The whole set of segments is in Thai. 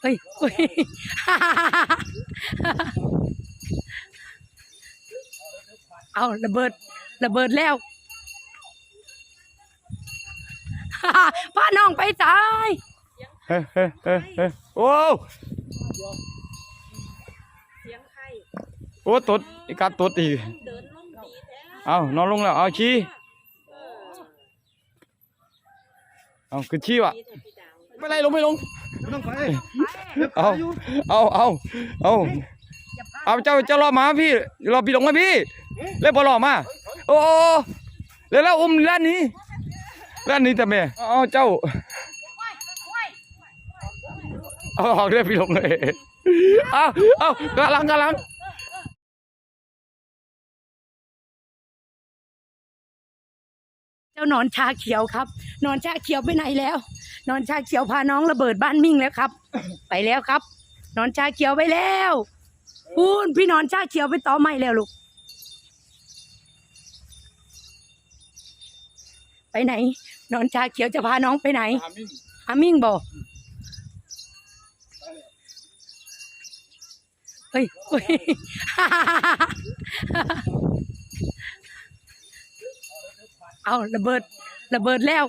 เฮ้ยเฮ้ยเอาระเบิดระเบิดแล้วพาน้องไปตายเฮ้ยเฮ้ยเฮ้ยเฮ้ยโอ้เสียงใครโอ้ตดอีกัดตดอีกเดินลงดีแท้เอานอนลงแล้ว เอาชี้ เออ เอาคือชี้วะดีแท้พี่ดาวไม่ไรลงไม่ลงไม่ต้องไปเอาเอาเอาเอาเอาเจ้าเจ้ารอมาพี่รอพี่ลงมาพี่เล่นบอลรอมาโอ้เร็วแล้วอุ้มล้านนี้ล้านนี้ทำไมเอาเจ้าเอาเอาเรียกพี่ลงเลยเอาเอากำลังกำลัง เจ้านอนชาเขียวครับ นอนชาเขียวไปไหนแล้ว นอนชาเขียวพาน้องระเบิดบ้านมิ่งแล้วครับ ไปแล้วครับ นอนชาเขียวไปแล้วพูนพี่นอนชาเขียวไปต่อไม่แล้วลูก ไปไหน นอนชาเขียวจะพาน้องไปไหนอามิ่งบอกเฮ้ยเฮ้ย เอาระเบิดระเบิดแล้ว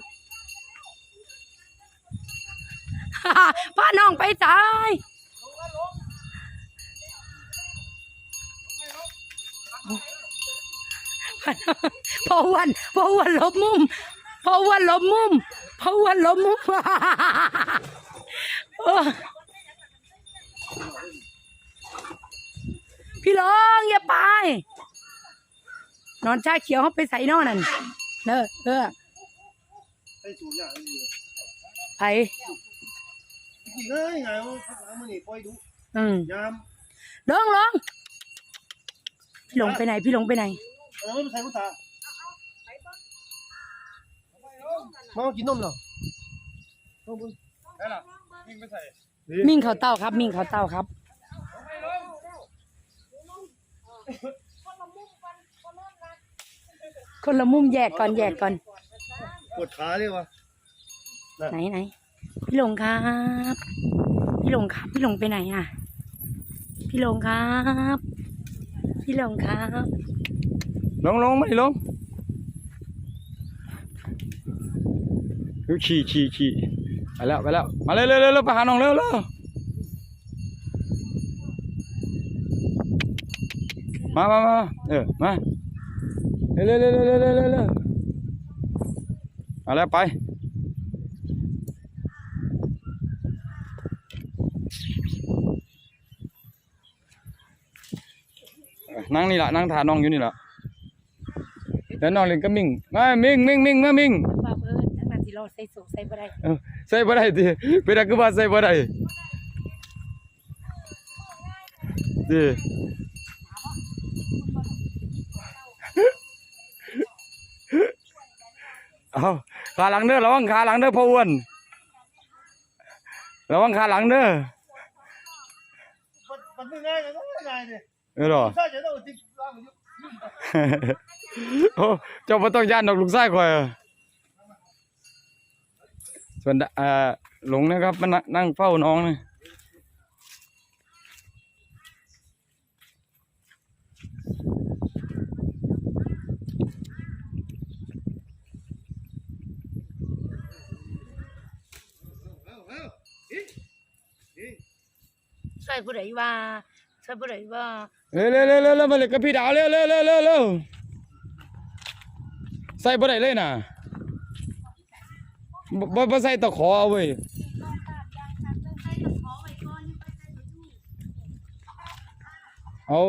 พาน้องไปตายพอวันพอวันลบมุมพอวันลบมุมพอวันลบมุมพี่ลองอย่าไป นอนชาเขียวเขาไปใส่นอนนั่น เออเออไอ้สูงอย่างนี้ไปจริงๆเอ้ยไงวะน้ำมันนี่ปล่อยดูอืมยามลงลงพี่หลงไปไหน พี่หลงไปไหน เออไม่ใช่คุณตามากินนมเหรอลงบนมิ่งเขาเต้าครับ มิ่งเขาเต้าครับ คนละมุมแยกก่อนแยกก่อน ปวดขาเลยวะไหนไหนพี่หลงครับ พี่หลงครับ พี่หลงไปไหนอะ พี่หลงครับ พี่หลงครับลงลงไม่ลงดูขี่ขี่ขี่ไปแล้วไปแล้วมาเร็วเร็วเร็วเร็วไปหาน้องเร็วเร็วมามามาเออมา เร็วเร็วเร็วเร็วเร็วเร็วเร็วมาแล้วไปเออนั่งนี่แหละนั่งทาน้องอยู่นี่แหละแล้วน้องเล่นก็มิ่งมามิ่งมิ่งมิ่งมามิ่งป้าเพิ่นทั้งนั้นที่รอใส่สูงใส่บ่ได้เออใส่บ่ได้ติเป็นอะไรก็ว่าใส่บ่ได้ติ เอาขาหลังเด้อระวังขาหลังเด้อพ่ออ้วนระวังขาหลังเด้อมันไม่ง่ายเลยนะง่ายเนี่ยเออหรอ ใช่จะต้องติดล่างมันอยู่โอ้เจ้าบ่ต้องย่านดอกลูกชายข่อยอะส่วนเอ่อหลงนะครับมันนั่งเฝ้าน้องนะ เอาเอาอีอี ใส่ผู้ใดว่าใส่ผู้ใดว่าเร็วเร็วเร็วเร็วเร็วมาเลยกับพี่ดาวเร็วเร็วเร็วเร็วเร็วใส่บ่ได้เลยน่ะบ่บ่ใส่ตะขอเอาเว้ยเอา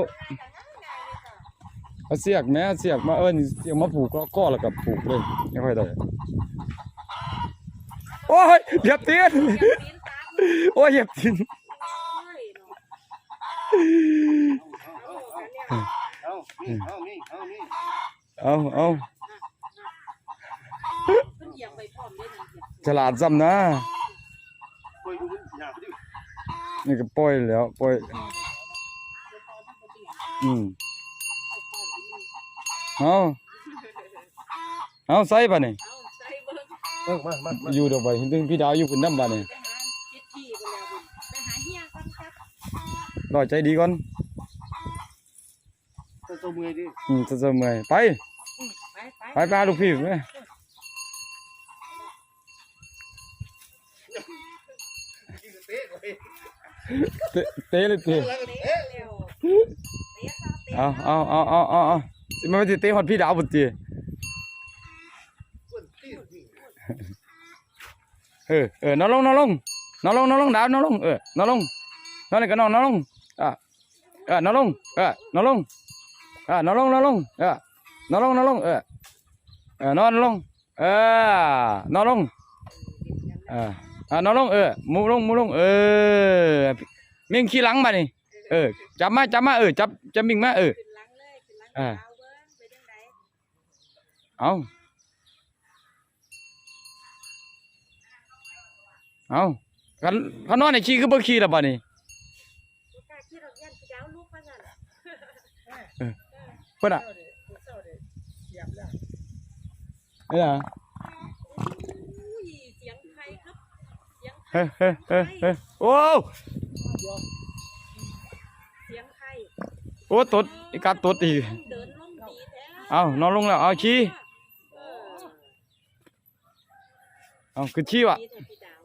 เอาเสียกแม่เสียกมาเอิ้นเสียกมาผูกก็ก็แล้วก็ผูกเลยไม่ค่อยได้โอ้ยเหยียบตีนโอ้ยเหยียบตีน เอามีเอามีเอามี เอาเอา เพิ่นเหยียบไปพร้อมด้วยนะเหยียบฉลาดซ้ำนะปล่อยดูมันหยาบดินี่ก็ปล่อยแล้วปล่อย อืมเอาเอาใส่ป่ะนี่เอาใส่เบิ่งเออมามามาอยู่ดอกไปถึงพี่ดาวอยู่พุ่นนำบัดนี้ไปหาเจ็ดที่กันแล้วบุญไปหาเฮียกันครับรอใจดีก่อนจะ ตัวมือดิอืมจะเมื่อยไปไปไปไปไปหาลูกพี่แม่เตะไปเตะเตะเลยเตะเตะเร็วเตะซะเตะเอาเอาเอาเอาเอาเอาสิมันสิเตะฮอดพี่ดาวพุ่นติคนตีเออเออนอนลงนอนลงนอนลงนอนลงดาวนอนลงเออนอนลงนอนเลยก็นอนนอนลงอะเออนอนลงเออนอนลง อ่านอนลงนอนลงเออนอนลงนอนลงเออเออนอนลงเออนอนลงเอออ่านอนลงเออมูลงมูลงเออมิ่งขี้หลังมานี่เออจับมาจับมาเออจับจับมิ่งมาเออขึ้นหลังเลยขึ้นหลังอ่าเท้าเบิ้งไปจังไดเอาเอาคันคันนอนในขี้คือบ่ขี้ละบ่นี่ ลูกกาคิดดอกยันสิดาวลูกว่าซั่น เพิ่นอะเศร้าเด้เสียบแล้วนี่ล่ะอุ้ยเสียงใครครับเสียงใครเฮ้ยเฮ้ยเฮ้ยเฮ้ยโอ้เสียงใครโอ้ตดอีกาตดอีกเดินลงดีแท้เอานอนลงแล้วเอาขี้เอาคือขี้ว่ะดีแท้พี่ดาว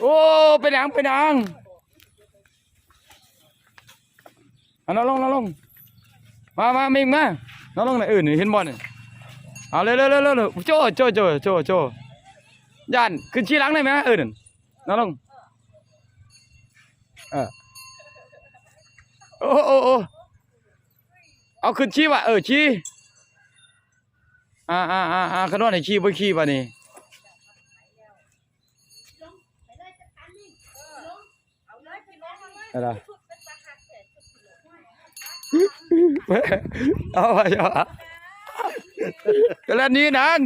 โอ้ไปดังไปดังา นอนลงนอนลงมามามิงมานอนลงไหนอื่นเห็นบ่นี่เอาเร็วเร็วเร็วเร็วเร็วโจ้โจ้โจ้โจ้โจ้ย่านขึ้นขี้หลังได้ไหมเออนั่นนอนลงเออโอ้โอ้โอ้เอาขึ้นขี้ว่ะเออขี้อ่าอ่าอ่าอ่าขนอนให้ขี้บ่ขี้ป่ะนี่อะไร ชุดเป็นตาหักแท้ชุดพี่น้อง เอาไปเอาก็แล้วนี้นาง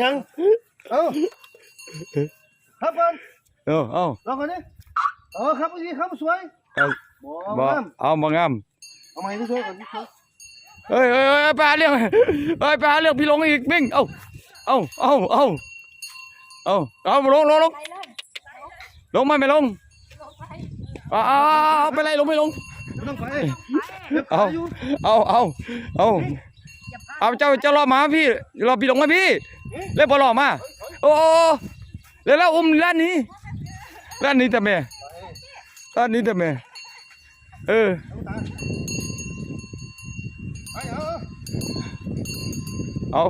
ยังเอ้าครับก่อนเอาเอารองก่อนดิเออครับพี่ครับสวยเอาบ่บ่งามเอาบ่งามเอาใหม่ที่สวยก่อนพี่สวยเฮ้ยเฮ้ยเฮ้ยปหาเรื่องเฮ้ยปหาเรื่องพี่ลงอีกมิ่งเอ้าเอ้าเอ้าเอ้าเอ้าเอาลงลงลงลงมาไม่ลงอาเอาเอาไปเลยลงไม่ลง ต้องไปเอาเอาเอาเอาเอาเจ้าเจ้ารอมาพี่รอพี่ลงมาพี่เล่นบอลรอมาโอ้โอ้เล่นแล้วอุ้มล้านนี้ล้านนี้แต่แม่ล้านนี้แต่แม่เออเอา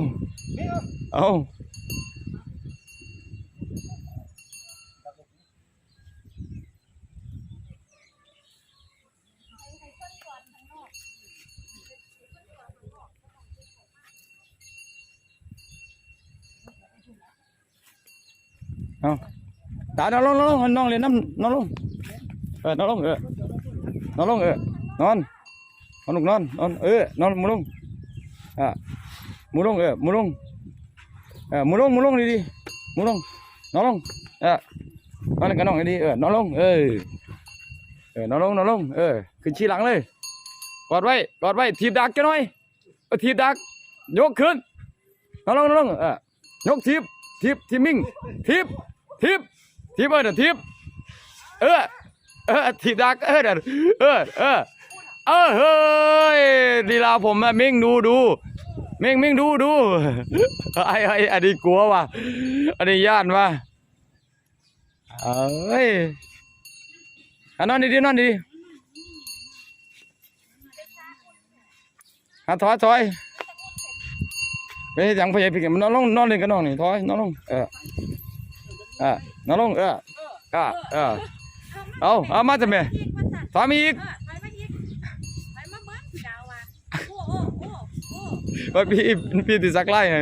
เอา เอาเอาเอาตานอนลงนอนลงนอนเรียน้ำนอนลงเออนอนลงเออนอนลงเออนอนนอนลงนอนนอนเออนอนมุลงอะมุลงเออมุลงเออมุลงมุลงดีดีมุลงนอนลงเออนอนเล่นกับน้องดีเออนอนลงเออเออนอนลงนอนลงเออขึ้นชี้หลังเลยกอดไว้กอดไว้ทีบดักจะหน่อยเออทีบดักยกขึ้นนอนลงนอนลงเออยกทีบทีบทีมิ่งทีบ ทีบทีบเออเดี๋ยวทีบเออเออทีบดักเออเดี๋ยวเออเออเออเฮ้ยดีลาผมอะมิ่งดูดูมิ่งมิ่งดูดูไอ้ไอ้อันนี้กลัวว่ะอันนี้ย่านว่ะเอ้ยอะนอนดีๆนอนดีๆอะถอยถอยไปเฮ็ดหยังพยายามนนอนลงนอนเล่นกับน้องนี่ถอยนอนลงเออ เออนอนลงเออเออเออเอาเอามาจะแม่อีกว่าซั่นถอยมาอีกเออไปมาอีกไปมาเบิ้งพี่ดาวว่ะโอ้โอ้โอ้โอ้เฮ้ยพี่พี่ติดสักไล่ไง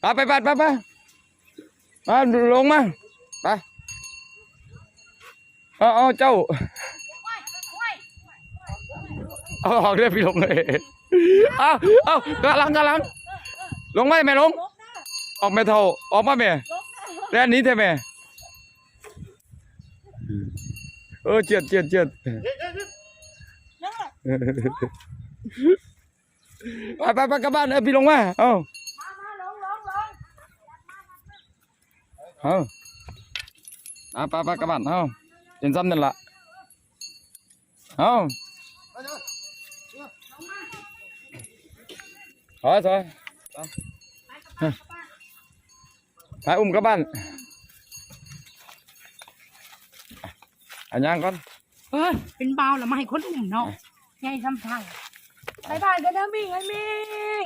ไปไปไปไปไปมาลงมาไปเอาเอาเจ้าเอาเอาเรียกพี่ลงเลยเอาเอากำลังกำลัง ลงไหมแม่ลงลบหน้าออกแม่เท่า ออกมาแม่ลบหน้าแล้วอันนี้เท่แม่เออเจียดเจียดเจียดเฮ้ยเฮ้ยเฮ้ยไปไปไปกลับบ้านเออพี่ลงมาเอามามาลงลงลงเอาเอาไปไปกลับบ้านเอาเป็นซ้ำนั่นละเอาไปเถอะถอยถอย ไปอุ้มกลับบ้านอันยังก่อนเออเป็นเบาแล้วมาให้คนอุ้มเนาะใหญ่ทำทางไปบ้านกันนะมิ่งไอ้มิ่ง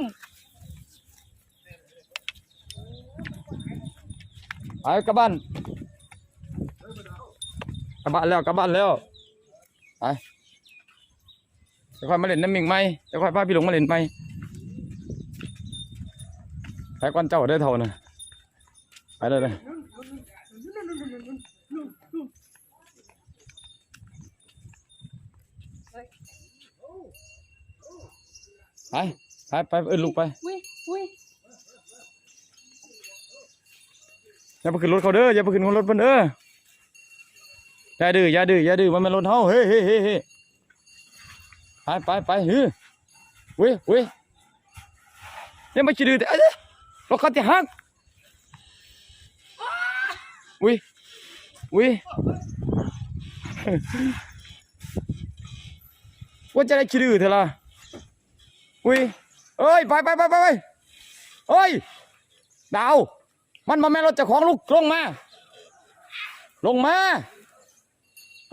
ไปกลับบ้านกลับบ้านแล้วกลับบ้านแล้วไปจะค่อยมาเล่นน้ำมิงไหมจะค่อยพาพี่หลงมาเล่นไหม ไปก่อนเจ้าได้อเท่านะไปเลยเลยไปไปไปเอินลูกไปอุ้ยอุ้ยอย่าไปขึ้นรถเขา เด้ออย่าไปขึ้นรถเพิ่นเด้ออย่าดื้ออย่าดื้ออย่าดื้อมันเป็นรถเฮาเฮ้ยเฮ้ยเฮ้ยเฮ้ยไปไปไปเฮ้ยเว้ยเว้ยอย่ามาขี้ดื้อแต่เอ้ยรถเขาจะหักอุ้ยอุ้ยว่าจะได้ขี้ดื้อเถอะล่ะอุ้ยเอ้ยไปไปไปไปไปเอ้ยดาว มันมาแม่รถเจ้าของลูกลงมา ลงมา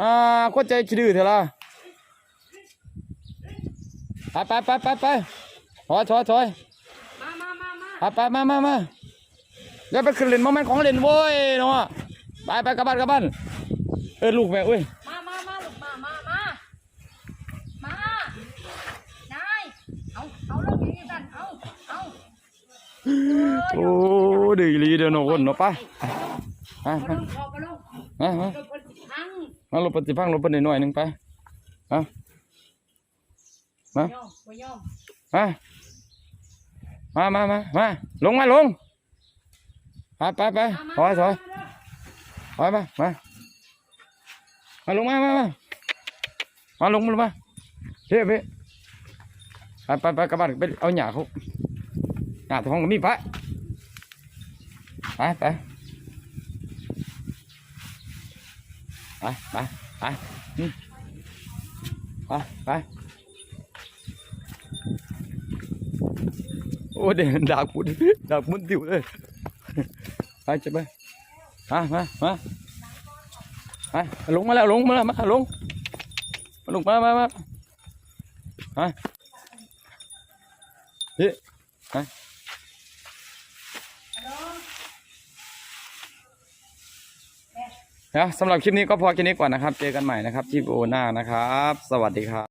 อ่าก็ใจดื้อเถอะล่ะไปไปไปไปไปถอยถอยถอย ไปไปมามามาอย่าไปขึ้นเล่นโมเมนต์ของเล่นโว้ยเนาะไปไปกลับบ้านกลับบ้านเออลูกแม่เอ้ยมามามาลูกมามามามา นาย เอาเอาลงอย่างนี้กันเอาเอาโอ้ดีลีเดี๋ยวโน่นเนาะไปไปเอาไปลงคอกระลงมามาลงคนพังมาลบปฏิพังลบปฏิหน่อยหนึ่งไปเอามายอมบ่ยอมมา มามามามาลงมาลงไปไปไปถอยถอยถอยมามามาลงมามามามาลงมาลงมาเฮ้ยเฮ้ยไปไปไปกลับบ้านไปเอาหญ้าเขาหญ้าที่ห้องก็มีไปไปไปไปไปไปอืมไปไปโอ้เดี๋ยวดากปุ่นดากมุนติวเลยไปจะไปมามามามาลงมาแล้วลงมาแล้วมาลงมาลงมามามามาเฮ้ยมานะสำหรับคลิปนี้ก็พอแค่นี้ก่อนนะครับ เจอกันใหม่นะครับที่โอน่านะครับ สวัสดีครับ